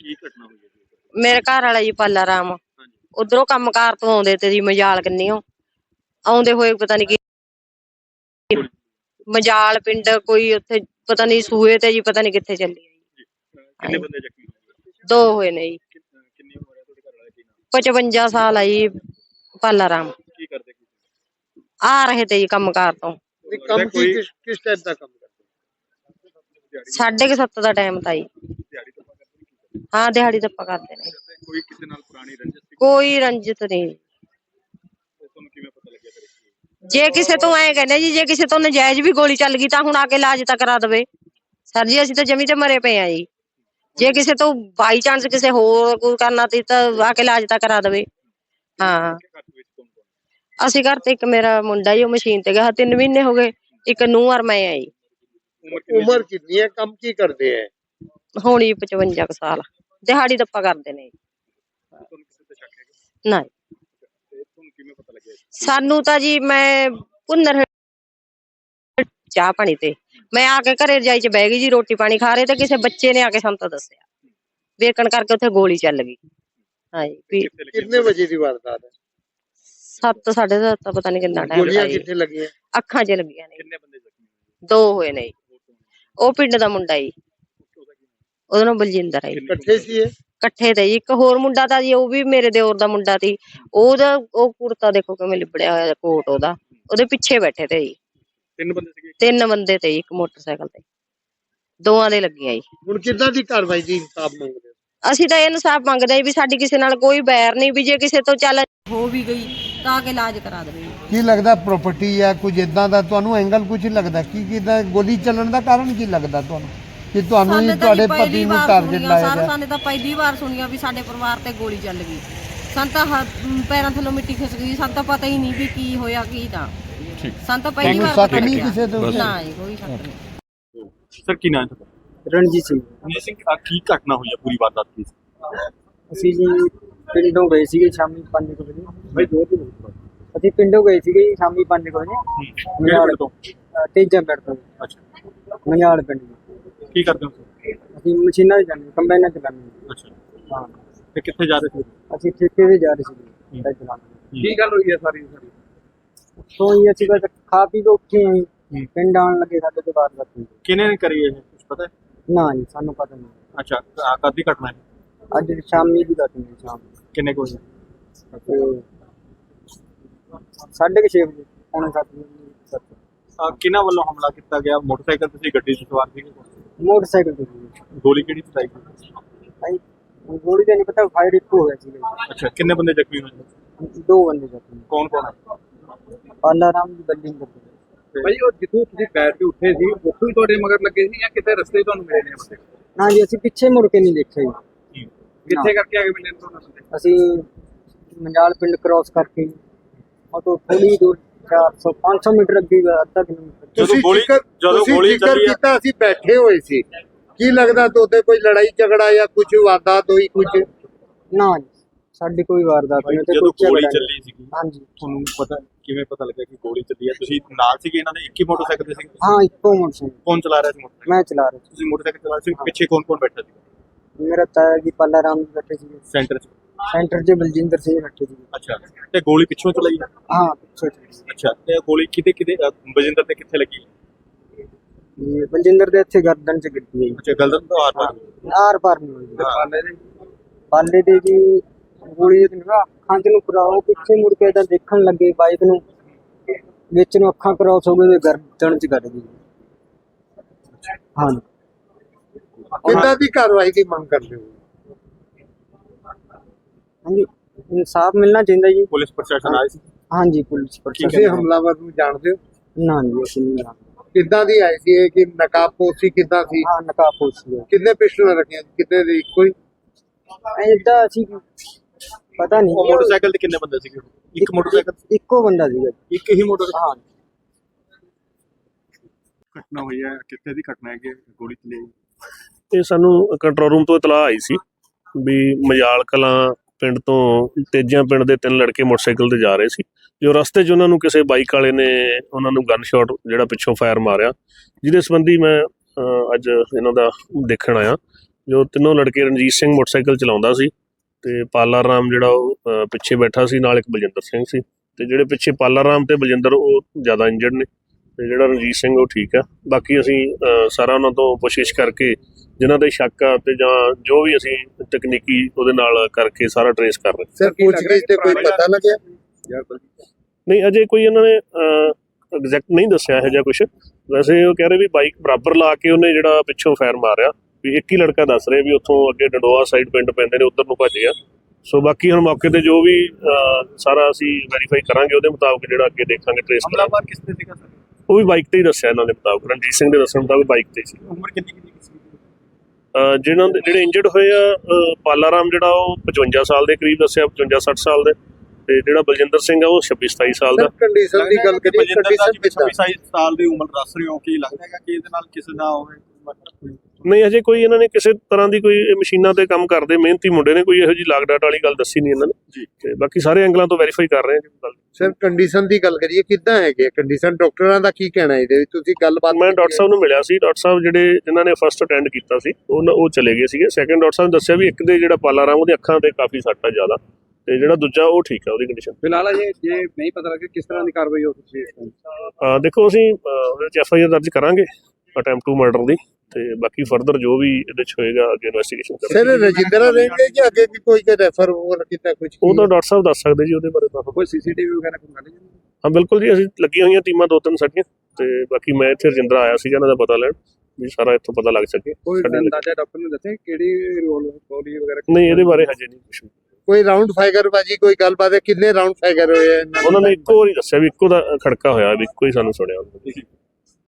ਕੀ ਘਟਨਾ ਹੋਈ ਹੈ ਜੀ? ਮੇਰੇ ਘਰ ਵਾਲਾ ਜੀ ਪਾਲਾ ਰਾਮ। ਉਧਰੋਂ ਕੰਮਕਾਰ ਤੋਂ ਆਉਂਦੇ ਤੇ ਜੀ ਮਜਾਲ ਕਿੰਨੀਓ ਆਉਂਦੇ ਹੋਏ ਪਤਾ ਨਹੀਂ ਕੀ ਮਜਾਲ ਪਿੰਡ ਕੋਈ ਉੱਥੇ ਪਤਾ ਨਹੀਂ ਸੂਏ ਤੇ ਜੀ ਪਤਾ ਨਹੀਂ ਕਿੱਥੇ ਚੱਲੀ ਕਿੰਨੇ ਬੰਦੇ ਜ਼ਖਮੀ ਹੋਏ ਦੋ ਹੋਏ ਨੇ ਜੀ। ਕਿ- ਅਹ ਕਿੰਨੀ ਉਮਰ ਹੈ ਤੁਹਾਡੇ ਘਰ ਵਾਲੇ? ਦੀ ਨਾਮ? 55 ਸਾਲ ਆ ਜੀ ਪਾਲਾ ਰਾਮ। ਆ ਰਹੇ ਤੇ ਜੀ ਕੰਮਕਾਰ ਤੋਂ। ਕੰਮ ਕੀ ਕਿਸ ਕਿਸ ਟਾਈਪ ਦਾ ਕੰਮ ਕਰਦੇ ਦਿਹਾੜੀ ਸਾਢੇ ਕੁ ਸੱਤ ਦਾ ਟਾਈਮ ਤਾਂ ਜੀ। ਦਿਹਾੜੀ ਤੋਂ ਕਰਦੇ ਕੀ ਕਰਦੇ? ਹਾਂ ਦਿਹਾੜੀ ਦੱਪਾ ਕਰਦੇ ਨੇ। ਤੇ ਕੋਈ ਕਿਸੇ ਨਾਲ ਪੁਰਾਣੀ ਰੰਜਿਸ਼ ਸੀ ਕੋਈ ਰੰਜਿਤ ਨਹੀਂ। ਤੇ ਤੁਹਾਨੂੰ ਕਿਵੇਂ ਪਤਾ ਲੱਗਿਆ ਫਿਰ ਇਸ ਜੇ ਕਿਸੇ ਤੋਂ ਐ ਕਹਿੰਦੇ ਜੀ ਜੇ ਕਿਸੇ ਤੋਂ ਨਜਾਇਜ਼ ਵੀ ਗੋਲੀ ਚੱਲ ਗਈ ਤਾਂ ਹੁਣ ਆ ਕੇ ਇਲਾਜ ਤਾਂ ਕਰਾ ਦੇਵੇ। ਸਰ ਜੀ ਅਸੀਂ ਤਾਂ ਜਮੀ ਤੇ ਮਰੇ ਪਏ ਆ ਜੀ। ਜੇ ਕਿਸੇ ਤੋਂ ਬਾਈ ਚਾਂਸ ਕਿਸੇ ਹੋਰ ਕੋਈ ਕਰਨਾ ਤੀ ਤਾਂ ਆ ਕੇ ਇਲਾਜ ਤਾਂ ਕਰਾ ਦੇਵੇ। ਹਾਂ ਘਰ ਦੇ ਵਿੱਚ ਕੌਣ ਕੌਣ ਅਸੀਂ ਘਰ ਤੇ ਇੱਕ ਮੇਰਾ ਮੁੰਡਾ ਜੀ ਉਹ ਮਸ਼ੀਨ ਤੇ ਗਿਆ ਤਿੰਨ ਮਹੀਨੇ ਹੋ ਗਏ ਇੱਕ ਨੂੰਹ ਔਰ ਮੈਂ ਆ ਜੀ ਉਮਰ ਕਿੰਨੀ ਹੈ ਕੰਮ ਕੀ ਕਰਦੇ ਹੈ ਹੁਣ ਹੀ 55 ਕੁ ਸਾਲ ਦਿਹਾੜੀ ਦੱਪਾ ਕਰਦੇ ਨੇ। ਹੈ ਨਾ। ਇਸ? ਸਾਨੂੰ ਤਾਂ ਜੀ ਮੈਂ ਪੁੰਨਰ ਚਾਹ ਪਾਣੀ ਤੇ ਮੈਂ ਆ ਕੇ ਘਰੇ ਰਜਾਈ ਚ ਬਹਿ ਗਈ ਜੀ ਰੋਟੀ ਪਾਣੀ ਖਾ ਰਹੇ ਤੇ ਕਿਸੇ ਬੱਚੇ ਨੇ ਆ ਕੇ ਸਾਨੂੰ ਤਾਂ ਦੱਸਿਆ। ਵੇਖਣ ਕਰਕੇ ਉੱਥੇ ਗੋਲੀ ਚੱਲ ਗਈ। ਹਾਂਜੀ ਕਿੰਨੇ ਵਜੇ ਦੀ ਵਾਰਦਾਤ ਹੈ? ਸੱਤ ਸਾਢੇ ਸੱਤ ਤਾਂ ਪਤਾ ਨਹੀਂ ਕਿੰਨਾ ਟਾਈਮ ਗੋਲੀਆਂ ਦਾ ਕਿੱਥੇ ਲੱਗੀਆਂ? ਅੱਖਾਂ 'ਚ ਲੱਗੀਆਂ ਨੇ। ਕਿੰਨੇ ਬੰਦੇ ਜ਼ਖਮੀ ਦੋ ਹੋਏ ਨੇ ਜੀ। ਉਹ ਪਿੰਡ ਦਾ ਮੁੰਡਾ ਜੀ। ਉਹਦਾ ਨਾਮ? ਬਲਜਿੰਦਰ ਹੈ ਜੀ। ਇਕੱਠੇ ਸੀ ਇਹ ਇਕੱਠੇ ਤੇ ਜੀ। ਇੱਕ ਹੋਰ ਮੁੰਡਾ ਤਾਂ ਜੀ ਉਹ ਵੀ ਮੇਰੇ ਦਿਓਰ ਦਾ ਮੁੰਡਾ ਸੀ। ਉਹਦਾ ਉਹ ਕੁੜਤਾ ਦੇਖੋ ਕਿਵੇਂ ਲਿਬੜਿਆ ਹੋਇਆ ਕੋਟ ਉਹਦਾ। ਉਹਦੇ ਪਿੱਛੇ ਬੈਠੇ ਤੇ ਜੀ। ਤਿੰਨ ਬੰਦੇ ਸੀਗੇ? ਤਿੰਨ ਬੰਦੇ ਤੇ ਜੀ, ਇੱਕ ਮੋਟਰਸਾਈਕਲ ਤੇ। ਦੋਵਾਂ ਦੇ ਲੱਗੀਆਂ ਜੀ। ਹੁਣ ਕਿੱਦਾਂ ਦੀ ਕਾਰਵਾਈ ਦੀ ਇਨਸਾਫ ਮੰਗਦੇ ਹੋ? ਅਸੀਂ ਤਾਂ ਇਹ ਇਨਸਾਫ ਮੰਗਦੇ ਹਾਂ ਵੀ ਸਾਡੀ ਕਿਸੇ ਨਾਲ ਕੋਈ ਬੈਰ ਨਹੀਂ ਵੀ ਜੇ ਕਿਸੇ ਤੋਂ ਚੱਲ ਹੋ ਵੀ ਗਈ। ਤਾਂ ਆ ਕੇ ਇਲਾਜ ਕਰਾ ਦੇਵੇ। ਕੀ ਲੱਗਦਾ ਪ੍ਰਾਪਰਟੀ ਹੈ ਕੁਝ ਇਦਾਂ ਦਾ? ਤੁਹਾਨੂੰ ਐਂਗਲ ਕੁਝ ਲੱਗਦਾ। ਕੀ ਕਿਦਾਂ ਗੋਲੀ ਚੱਲਣ ਦਾ ਕਾਰਨ ਕੀ ਲੱਗਦਾ ਤੁਹਾਨੂੰ? ਕਿ ਤੁਹਾਨੂੰ ਹੀ ਤੁਹਾਡੇ ਪਤੀ ਨੂੰ ਟਾਰਗੇਟ ਲਾਇਆ ਗਿਆ। ਸਾਨੇ ਤਾਂ ਪਹਿਲੀ ਵਾਰ ਸੁਣੀਆਂ ਵੀ ਸਾਡੇ ਪਰਿਵਾਰ ਤੇ ਗੋਲੀ ਚੱਲ ਗਈ। ਸਾਨੂੰ ਤਾਂ ਮ, ਪੈਰਾਂ ਥੱਲੋਂ ਮਿੱਟੀ ਖਿਸਕ ਗਈ। ਸਾਨੂੰ ਤਾਂ ਪਤਾ ਹੀ ਨਹੀਂ ਵੀ ਕੀ ਹੋਇਆ ਕੀ ਤਾਂ। ਸਾਨੂੰ ਤਾਂ ਪਹਿਲੀ ਵਾਰ ਸ਼ੱਕ ਪਤਾ ਨਹੀਂ ਲੱਗਿਆ। ਕਿਸੇ ਦੇ ਉੱਤੇ? ਨਾ ਜੀ ਕੋਈ ਸ਼ੱਕ ਨਹੀਂ। ਸਰ ਕੀ ਨਾਮ ਹੈ ਤੁਹਾਡਾ? ਰਣਜੀਤ ਸਿੰਘ। ਰਣਜੀਤ ਸਿੰਘ ਆਹ ਕੀ ਘਟਨਾ ਹੋਈ ਹੈ ਪੂਰੀ ਵਾਰਦਾਤ ਦੀ? ਅਸੀਂ ਜੀ ਪਿੰਡੋਂ ਗਏ ਸੀਗੇ ਸ਼ਾਮੀ 5 ਵਜੇ। ਭਾਈ ਦੋ ਦਿਨ ਅਸੀਂ ਪਿੰਡੋਂ ਗਏ ਸੀਗੇ ਜੀ ਸ਼ਾਮੀ 5 ਵਜੇ। ਤੋਂ? ਤੇਜਾ ਪਿੰਡ ਤੋਂ। ਅੱਛਾ। ਮਨਿਆਲ ਪਿੰਡ। ਕੀ ਕਰਦੇ ਹੋ ਤੁਸੀਂ? ਅਸੀਂ ਮਸ਼ੀਨਾਂ ਤੇ ਜਾਂਦੇ ਕੰਬਾਈਨਾਂ ਚਲਾਉਂਦੇ ਅੱਛਾ। ਹਾਂ। ਤੇ ਕਿੱਥੇ ਜਾ ਰਹੇ ਸੀ? ਅਸੀਂ ਠੇਕੇ ਤੇ ਜਾ ਰਹੇ ਸੀਗੇ ਟਰੈਕਟਰ ਚਲਾਉਣ। ਕੀ ਗੱਲ ਹੋਈ ਹੈ ਸਾਰੀ ਸਾਰੀ? ਤੋਂ ਹੀ ਅਸੀਂ ਬਸ ਖਾ ਪੀ ਕੇ ਉੱਠੇ ਆਂ ਜੀ। ਹੂੰ। ਪਿੰਡ ਆਉਣ ਲੱਗੇ ਸਾਡੇ ਤੋਂ ਬਾਅਦ ਬਾਤ ਕਿਹਨੇ ਨੇ ਕਰੀ ਇਹ? ਕੁਝ ਪਤਾ ਹੈ? ਨਾ ਜੀ ਸਾਨੂੰ ਪਤਾ ਨਹੀਂ। ਅੱਛਾ ਕਦ ਘਟਨਾ ਹੈ? ਅੱਜ ਸ਼ਾਮੀ ਦੀ ਹੈ ਸ਼ਾਮ ਕਿੰਨੇ ਕੋਈ ਤੇ ਸਾਢੇ ਕੁ ਛੇ ਵਜੇ ਪੌਣੇ ਸੱਤ ਵਜੇ। ਸੱਤ। ਆ ਕਿਹਨਾਂ ਵੱਲੋਂ ਹਮਲਾ ਕੀਤਾ ਗਿਆ? ਮੋਟਰਸਾਈਕਲ ਤੁਸੀਂ ਗੱਡੀ 'ਚ ਸਵਾਰ ਸੀਗੇ ਮੋਟਰਸਾਈਕਲ ਤੇ। ਸੀ ਗੋਲੀ ਕਿਹੜੀ ਚਲਾਈ? ਗਈ? ਭਾਈ ਗੋਲੀ ਦਾ ਨਹੀਂ ਪਤਾ ਫਾਇਰ ਇੱਕ ਹੋ ਗਿਆ ਸੀ। ਅੱਛਾ ਕਿੰਨੇ ਬੰਦੇ ਜ਼ਖਮੀ ਹੋਏ? ਦੋ ਬੰਦੇ ਜ਼ਖਮੀ ਕੌਣ ਕੌਣ? ਹੈ ਪਾਲਾ ਰਾਮ ਦੀ ਬਿਲਡਿੰਗ ਕਰਦੇ ਭਾਈ ਉਹ ਜਿੱਥੋਂ ਤੁਸੀਂ ਬੈਠ ਕੇ ਉੱਠੇ ਸੀ ਉੱਥੋਂ ਹੀ ਤੁਹਾਡੇ ਮਗਰ ਲੱਗੇ ਸੀ ਜਾਂ ਕਿਤੇ ਰਸਤੇ ਤੁਹਾਨੂੰ ਮਿਲੇ ਨੇ ਬੰਦੇ? ਨਾ ਜੀ ਅਸੀਂ ਪਿੱਛੇ ਮੁੜ ਕੇ ਨਹੀਂ ਦੇਖਿਆ ਜੀ। ਕਿੱਥੇ ਕਰਕੇ ਆ ਕੇ ਮਿਲੇ ਤੁਹਾਨੂੰ ਅਸੀਂ ਮੰਜਾਲ ਪਿੰਡ ਕ੍ਰਾਸ ਕਰਕੇ ਉਹ ਤੋਂ ਥੋੜੀ ਦੂਰ 400 500 ਮੀਟਰ ਅੱਗੇ ਗਿਆ, ਅੱਧਾ ਕਿਲੋਮੀਟਰ। ਜਦੋਂ ਤੁਸੀਂ ਗੋਲੀ ਜਦੋਂ ਗੋਲੀ ਚੱਲੀ ਕੀਤਾ ਅਸੀਂ ਬੈਠੇ ਹੋਏ ਸੀ। ਕੀ ਲੱਗਦਾ ਤੁਹਾਡੇ ਕੋਈ ਲੜਾਈ ਝਗੜਾ ਜਾਂ ਕੁਝ ਵਾਰਦਾਤ ਹੋਈ ਕੁਝ ਨਾ ਜੀ ਸਾਡੀ ਕੋਈ ਵਾਰਦਾਤ ਨਹੀਂ ਤੇ ਕੋਈ ਗੋਲੀ। ਚੱਲੀ ਸੀਗੀ ਹਾਂਜੀ। ਤੁਹਾਨੂੰ ਪਤਾ ਕਿਵੇਂ ਪਤਾ ਲੱਗਾ ਕਿ ਗੋਲੀ ਚੱਲੀ ਹੈ ਤੁਸੀਂ ਨਾਲ ਸੀਗੇ ਇਹਨਾਂ ਦੇ? ਇੱਕ ਹੀ ਮੋਟਰਸਾਈਕਲ ਤੇ ਸੀ ਹਾਂ ਇੱਕੋ ਮੋਟਰਸਾਈਕਲ ਕੌਣ ਚਲਾ ਰਿਹਾ ਸੀ ਮੋਟਰਸਾਈਕਲ? ਮੈਂ ਚਲਾ ਰਿਹਾ ਤੁਸੀਂ ਮੋਟਰਸਾਈਕਲ ਚਲਾ ਰਹੇ ਸੀ? ਪਿੱਛੇ ਕੌਣ ਕੌਣ ਬੈਠਾ ਸੀ ਸੀ? ਮੇਰਾ ਤਾਇਆ ਜੀ ਪਾਲਾ ਰਾਮ ਜੀ ਬੈਠੇ ਸੀ ਸੈਂਟਰ 'ਚ? ਸੈਂਟਰ 'ਚ ਬਲਜਿੰਦਰ ਸਿੰਘ ਬੈਠੇ ਸੀ ਅੱਛਾ ਤੇ ਗੋਲੀ ਪਿੱਛੋਂ ਚਲਾਈ? ਹੈ ਹਾਂ ਪਿੱਛੇ ਸੀ। ਅੱਛਾ ਤੇ ਗੋਲੀ ਕਿਤੇ ਕਿਤੇ ਬਜਿੰਦਰ ਤੇ ਕਿੱਥੇ ਲੱਗੀ? ਇਹ ਬਲਜਿੰਦਰ ਦੇ ਇੱਥੇ ਗਰਦਨ 'ਚ ਗਿੱਟੀ ਹੈ ਅੱਛਾ ਗਲਦਨ ਤੋਂ ਆਰ ਪਾਰ। ਆਰ ਪਾਰ ਨਹੀਂ ਹੋਈ। ਹਾਂ। ਪਾਲੇ ਦੇ। ਜੀ ਗੋਲੀ ਦੇ ਨਾ ਅੱਖਾਂ ਚ ਨੂੰ ਕਰਾਓ ਪਿੱਛੇ ਮੁੜ ਕੇ ਤਾਂ ਦੇਖਣ ਲੱਗੇ ਬਾਈਕ ਨੂੰ। ਵਿੱਚ ਨੂੰ ਅੱਖਾਂ ਕਰਾਸ ਹੋ ਗਏ ਤੇ ਗਰਦਨ ਚ ਗਈ। ਹਾਂ ਕਿੱਦਾਂ ਦੀ ਕਾਰਵਾਈ ਦੀ ਮੰਗ ਕਰਦੇ ਹੋ? ਹਾਂਜੀ ਇਨਸਾਫ ਮਿਲਣਾ ਚਾਹੀਦਾ ਜੀ। ਪੁਲਿਸ ਪ੍ਰਸ਼ਾਸਨ ਆਇਆ ਸੀ? ਹਾਂਜੀ ਪੁਲਿਸ ਪ੍ਰਸ਼ਾਸਨ ਤੁਸੀਂ ਹਮਲਾਵਰ ਨੂੰ ਜਾਣਦੇ ਹੋ? ਨਾ ਜੀ ਅਸੀਂ ਨਹੀਂ ਜਾਣਦੇ। ਕਿੱਦਾਂ ਦੀ ਆਈ ਸੀ ਇਹ ਕਿ ਨਕਾਬਪੋਸ਼ੀ ਕਿੱਦਾਂ ਸੀ? ਹਾਂ ਨਕਾਬ ਪੁੱਛੀ ਹੈ। ਕਿੰਨੇ ਪਿਸਟਲ ਰੱਖੀਆਂ ਕਿੰਨੇ ਦੇ ਇੱਕੋ ਹੀ ਐਦਾਂ ਅਸੀਂ ਪਤਾ ਨਹੀਂ। ਮੋਟਰਸਾਈਕਲ ਤੇ ਕਿੰਨੇ ਬੰਦੇ ਸੀਗੇ? ਇੱਕ ਮੋਟਰਸਾਈਕਲ ਇੱਕੋ ਬੰਦਾ ਸੀਗਾ। ਇੱਕ ਹੀ ਮੋਟਰਸਾਈਕਲ ਹਾਂ। ਘਟਨਾ ਹੋਈ ਹੈ ਕਿੱਥੇ ਦੀ ਘਟਨਾ ਹੈ? ਕਿ ਗੋਲੀ ਚੱਲੀ ਹੈ? ਇਹ ਸਾਨੂੰ ਕੰਟਰੋਲ ਰੂਮ ਤੋਂ ਇਤਲਾਹ ਆਈ ਸੀ ਵੀ ਮਜਾਲ ਕਲਾਂ ਪਿੰਡ ਤੋਂ ਤੇਜੀਆਂ ਪਿੰਡ ਦੇ ਤਿੰਨ ਲੜਕੇ ਮੋਟਰਸਾਈਕਲ ਤੇ ਜਾ ਰਹੇ ਸੀ। ਜੋ ਰਸਤੇ 'ਚ ਉਹਨਾਂ ਨੂੰ ਕਿਸੇ ਬਾਈਕ ਵਾਲੇ ਨੇ ਉਹਨਾਂ ਨੂੰ ਗਨ ਸ਼ਾਟ ਜਿਹੜਾ ਪਿੱਛੋਂ ਫਾਇਰ ਮਾਰਿਆ, ਜਿਹਦੇ ਸੰਬੰਧੀ ਮੈਂ ਅੱਜ ਇਹਨਾਂ ਦਾ ਦੇਖਣ ਆਇਆ। ਜੋ ਤਿੰਨੋਂ ਲੜਕੇ ਰਣਜੀਤ ਸਿੰਘ ਮੋਟਰਸਾਈਕਲ ਚਲਾਉਂਦਾ ਸੀ ਤੇ ਪਾਲਾ ਰਾਮ ਜਿਹੜਾ ਉਹ ਪਿੱਛੇ ਬੈਠਾ ਸੀ, ਨਾਲ ਇੱਕ ਬਲਜਿੰਦਰ ਸਿੰਘ ਸੀ। ਤੇ ਜਿਹੜੇ ਪਿੱਛੇ ਪਾਲਾ ਰਾਮ ਤੇ ਬਲਜਿੰਦਰ ਉਹ ਜ਼ਿਆਦਾ ਇੰਜਰਡ ਨੇ ਤੇ ਜਿਹੜਾ ਰਣਜੀਤ ਸਿੰਘ ਉਹ ਠੀਕ ਆ ਬਾਕੀ ਅਸੀਂ ਸਾਰਾ ਉਹਨਾਂ ਤੋਂ ਪੁੱਛਗਿੱਛ ਕਰਕੇ ਜਿਨ੍ਹਾਂ ਦੇ ਸ਼ੱਕ ਆ ਤੇ ਜਾਂ ਜੋ ਵੀ ਅਸੀਂ ਤਕਨੀਕੀ ਉਹਦੇ ਨਾਲ ਕਰਕੇ ਸਾਰਾ ਟਰੇਸ ਕਰ ਰਹੇ ਸਰ ਪੁੱਛਗਿੱਛ ਤੇ ਕੋਈ ਪਤਾ ਲੱਗਿਆ? ਨਹੀਂ ਅਜੇ ਕੋਈ ਇਹਨਾਂ ਨੇ ਐਗਜ਼ੈਕਟ ਨਹੀਂ ਦੱਸਿਆ ਇਹੋ ਜਿਹਾ ਕੁਝ ਵੈਸੇ ਉਹ ਕਹਿ ਰਹੇ ਵੀ ਬਾਈਕ ਬਰਾਬਰ ਲਾ ਕੇ ਉਹਨੇ ਜਿਹੜਾ ਪਿੱਛੋਂ ਫਾਇਰ ਮਾਰਿਆ ਵੀ ਇੱਕ ਹੀ ਲੜਕਾ ਦੱਸ ਰਿਹਾ ਵੀ ਉੱਥੋਂ ਅੱਗੇ ਡੰਡੋਆ ਸਾਈਡ ਪਿੰਡ ਪੈਂਦੇ ਨੇ ਉੱਧਰ ਨੂੰ ਭੱਜ ਗਿਆ ਸੋ ਬਾਕੀ ਹੁਣ ਮੌਕੇ ਤੇ ਜੋ ਵੀ ਸਾਰਾ ਅਸੀਂ ਵੈਰੀਫਾਈ ਕਰਾਂਗੇ ਉਹਦੇ ਮੁਤਾਬਕ ਜਿਹੜਾ ਅੱਗੇ ਦੇਖਾਂਗੇ ਟਰੇਸ ਕਰਾਂਗੇ। ਹਮਲਾਵਰ ਕਿਸ ਤੇ ਸੀਗਾ ਸਰ? ਉਹ ਵੀ ਬਾਈਕ ਤੇ ਹੀ ਦੱਸਿਆ ਇਹਨਾਂ ਦੇ ਮੁਤਾਬਕ ਰਣਜੀਤ ਸਿੰਘ ਦੇ ਦੱਸਣ ਮੁਤਾਬਕ ਬਾਈਕ ਤੇ ਸੀ। ਉਮਰ ਕਿੰਨੀ ਕਿੰਨੀ ਸੀ? ਜਿਨ੍ਹਾਂ ਦੇ ਜਿਹੜੇ ਇੰਜਰਡ ਹੋਏ ਆ ਪਾਲਾ ਰਾਮ ਜਿਹੜਾ ਉਹ 55 ਸਾਲ ਦੇ ਕਰੀਬ ਦੱਸਿਆ 55 60 ਸਾਲ ਦੇ। ਤੇ ਜਿਹੜਾ ਬਲਜਿੰਦਰ ਸਿੰਘ ਆ ਉਹ 26 27 ਸਾਲ ਦਾ। ਕੰਡੀਸ਼ਨ ਦੀ ਗੱਲ ਕਰੀਏ ਕੰਡੀਸ਼ਨ ਕਿੱਦਾਂ? ਸਾਲ ਦੀ ਉਮਰ ਦੱਸ ਰਹੇ ਹੋ ਕੀ ਲੱਗਦਾ ਹੈਗਾ ਕਿ ਇਹਦੇ ਨਾਲ ਕਿਸੇ ਦਾ ਹੋਵੇ ਨਹੀਂ ਅਜੇ ਕੋਈ ਇਹਨਾਂ ਨੇ ਕਿਸੇ ਤਰ੍ਹਾਂ ਦੀ ਕੋਈ ਮਸ਼ੀਨਾਂ ਤੇ ਕੰਮ ਕਰਦੇ ਮਿਹਨਤੀ ਮੁੰਡੇ ਨੇ ਕੋਈ ਇਹੋ ਜੀ ਲਾਗ ਡਾਟ ਵਾਲੀ ਗੱਲ ਦੱਸੀ ਨਹੀਂ ਇਹਨਾਂ ਨੇ। ਜੀ। ਤੇ ਬਾਕੀ ਸਾਰੇ ਐਂਗਲਾਂ ਤੋਂ ਵੈਰੀਫਾਈ ਕਰ ਰਹੇ ਹਾਂ ਜੀ ਗੱਲ ਸਰ ਕੰਡੀਸ਼ਨ ਦੀ ਗੱਲ ਕਰੀਏ ਕਿੱਦਾਂ ਹੈਗੇ? ਕੰਡੀਸ਼ਨ ਡਾਕਟਰਾਂ ਦਾ ਕੀ ਕਹਿਣਾ ਇਹਦੇ ਵਿੱਚ? ਤੁਸੀਂ ਗੱਲਬਾਤ ਮੈਂ ਡਾਕਟਰ ਸਾਹਿਬ ਨੂੰ ਮਿਲਿਆ ਸੀ ਡਾਕਟਰ ਸਾਹਿਬ ਜਿਹੜੇ ਜਿਨ੍ਹਾਂ ਨੇ ਫਰਸਟ ਅਟੈਂਡ ਕੀਤਾ ਸੀ ਉਹ ਉਹ ਚਲੇ ਗਏ ਸੀਗੇ। ਸੈਕੰਡ ਡਾਕਟਰ ਸਾਹਿਬ ਨੇ ਦੱਸਿਆ ਵੀ ਇੱਕ ਦੇ ਜਿਹੜਾ ਪਾਲਾ ਰਾਮ ਉਹਦੀ ਅੱਖਾਂ ਤੇ ਕਾਫੀ ਸੱਟ ਆ ਜ਼ਿਆਦਾ। ਤੇ ਜਿਹੜਾ ਦੂਜਾ ਉਹ ਠੀਕ ਆ ਉਹਦੀ ਕੰਡੀਸ਼ਨ ਫਿਲਹਾਲ ਜੇ ਜੇ ਨਹੀਂ ਪਤਾ ਲੱਗੇ ਕਿਸ ਤਰ੍ਹਾਂ ਦੀ ਕਾਰਵਾਈ ਹੋ ਤੁਸੀਂ ਇਸ time? ਦੇਖੋ ਅਸੀਂ ਉਹਦੇ ਚ ਐਫ ਆਈ ਆਰ ਦਰਜ ਕਰਾਂਗੇ ਅਟੈਂਪਟ ਟੂ ਮਰਡਰ ਦੀ। ਤੇ ਬਾਕੀ ਫਰਦਰ ਜੋ ਵੀ ਇਹਦੇ ਚ ਹੋਏਗਾ ਅੱਗੇ ਇਨਵੈਸਟੀਗੇਸ਼ਨ ਸਰ ਕਰਾਂਗੇ ਰਜਿੰਦਰਾ ਰਹਿਣਗੇ ਕਿ ਅੱਗੇ ਵੀ ਕੋਈ ਕੇ ਰੈਫਰ ਹੋਰ ਕੀਤਾ ਕੁਝ ਉਹ ਤਾਂ ਡਾਕਟਰ ਸਾਹਿਬ ਦੱਸ ਸਕਦੇ ਜੀ ਉਹਦੇ ਬਾਰੇ ਤਾਂ ਕੋਈ ਸੀਸੀਟੀਵੀ ਵਗੈਰਾ ਕੋਈ ਗੱਲ ਨਹੀਂ ਹਾਂ ਬਿਲਕੁਲ ਜੀ ਅਸੀਂ ਲੱਗੀਆਂ ਹੋਈਆਂ ਟੀਮਾਂ ਦੋ ਤਿੰਨ ਸਾਡੀਆਂ ਤੇ ਬਾਕੀ ਮੈਂ ਇੱਥੇ ਰਜਿੰਦਰਾ ਆਇਆ ਸੀਗਾ ਇਹਨਾਂ ਦਾ ਪਤਾ ਲੈਣ ਵੀ ਸਾਰਾ ਇੱਥੋਂ ਪਤਾ ਲੱਗ ਸਕੇ ਕੋਈ। ਅੰਦਾਜ਼ਾ ਡਾਕਟਰ ਨੇ ਦੱਸਿਆ ਕਿਹੜੀ ਰੋਲ ਗੋਲੀ ਵਗੈਰਾ ਨਹੀਂ ਇਹਦੇ ਬਾਰੇ ਹਜੇ ਨਹੀਂ ਕੁਝ ਕੋਈ ਰਾਉਂਡ ਫਾਈਗਰ ਬਾਜੀ ਕੋਈ ਗੱਲਬਾਤ ਹੈ ਕਿੰਨੇ ਰਾਉਂਡ ਫਾਈਗਰ ਹੋਏ ਆ? ਉਹਨਾਂ ਨੇ ਇੱਕੋ ਵਾਰੀ ਦੱਸਿਆ ਵੀ ਇੱਕੋ ਦਾ ਖੜਕਾ ਹੋਇਆ ਵੀ ਇੱਕੋ ਹੀ ਸਾਨੂੰ ਸੁਣਿਆ ਉਹਨਾਂ ਨੇ।